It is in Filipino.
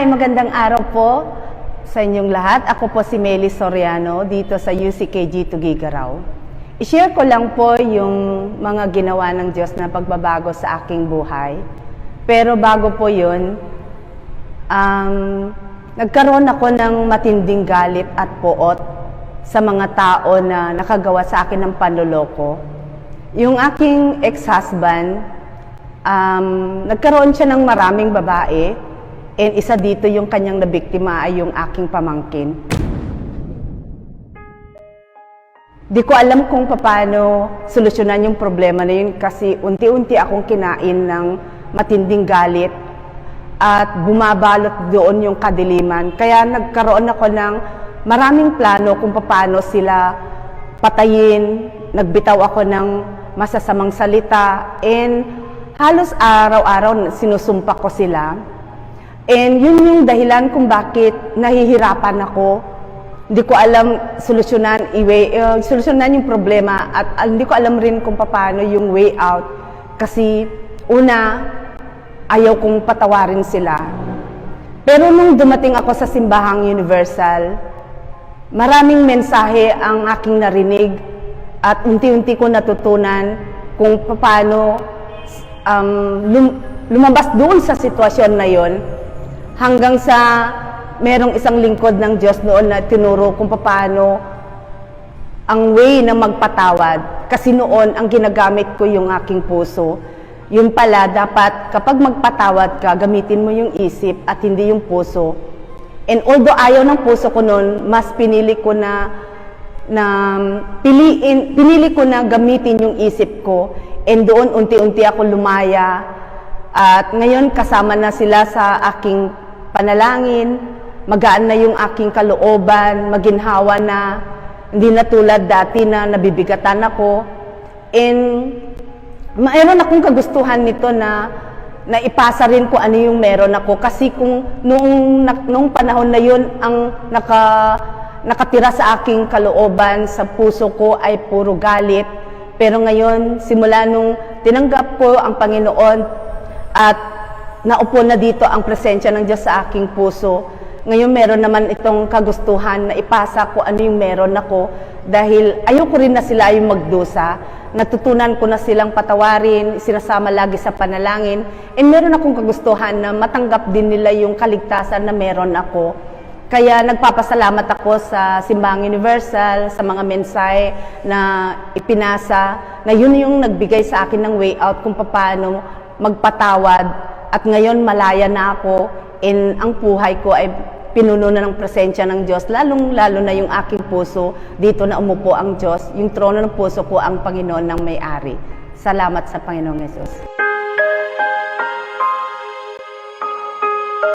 Hi, magandang araw po sa inyong lahat. Ako po si Meli Soriano dito sa UCKG Tugigaraw. I-share ko lang po yung mga ginawa ng Diyos na pagbabago sa aking buhay. Pero bago po yun, um, nagkaroon ako ng matinding galit at poot sa mga tao na nakagawa sa akin ng panloloko. Yung aking ex-husband, um, nagkaroon siya ng maraming babae and isa dito yung kanyang nabiktima ay yung aking pamangkin. Di ko alam kung paano solusyonan yung problema na yun kasi unti-unti akong kinain ng matinding galit at bumabalot doon yung kadiliman. Kaya nagkaroon ako ng maraming plano kung paano sila patayin. Nagbitaw ako ng masasamang salita and halos araw-araw sinusumpa ko sila. And yun yung dahilan kung bakit nahihirapan ako. Hindi ko alam solusyonan, i-way, uh, solusyonan yung problema at uh, hindi ko alam rin kung paano yung way out. Kasi una, ayaw kong patawarin sila. Pero nung dumating ako sa Simbahang Universal, maraming mensahe ang aking narinig at unti-unti ko natutunan kung paano um, lum- lumabas doon sa sitwasyon na yon hanggang sa merong isang lingkod ng Diyos noon na tinuro kung paano ang way na magpatawad. Kasi noon, ang ginagamit ko yung aking puso. Yun pala, dapat kapag magpatawad ka, gamitin mo yung isip at hindi yung puso. And although ayaw ng puso ko noon, mas pinili ko na na piliin, pinili ko na gamitin yung isip ko. And doon, unti-unti ako lumaya. At ngayon, kasama na sila sa aking panalangin, magaan na yung aking kalooban, maginhawa na, hindi na tulad dati na nabibigatan ako. And mayroon akong kagustuhan nito na na ipasa rin ko ano yung meron ako. Kasi kung noong noong panahon na yun ang naka nakatira sa aking kalooban sa puso ko ay puro galit. Pero ngayon simula nung tinanggap ko ang Panginoon at naupo na dito ang presensya ng Diyos sa aking puso. Ngayon meron naman itong kagustuhan na ipasa ko ano yung meron ako dahil ayoko rin na sila yung magdusa. Natutunan ko na silang patawarin, sinasama lagi sa panalangin. And meron akong kagustuhan na matanggap din nila yung kaligtasan na meron ako. Kaya nagpapasalamat ako sa Simbang Universal, sa mga mensahe na ipinasa, na yun yung nagbigay sa akin ng way out kung paano magpatawad at ngayon malaya na ako in ang buhay ko ay pinuno na ng presensya ng Diyos, lalong lalo na yung aking puso, dito na umupo ang Diyos, yung trono ng puso ko ang Panginoon ng may-ari. Salamat sa Panginoong Yesus.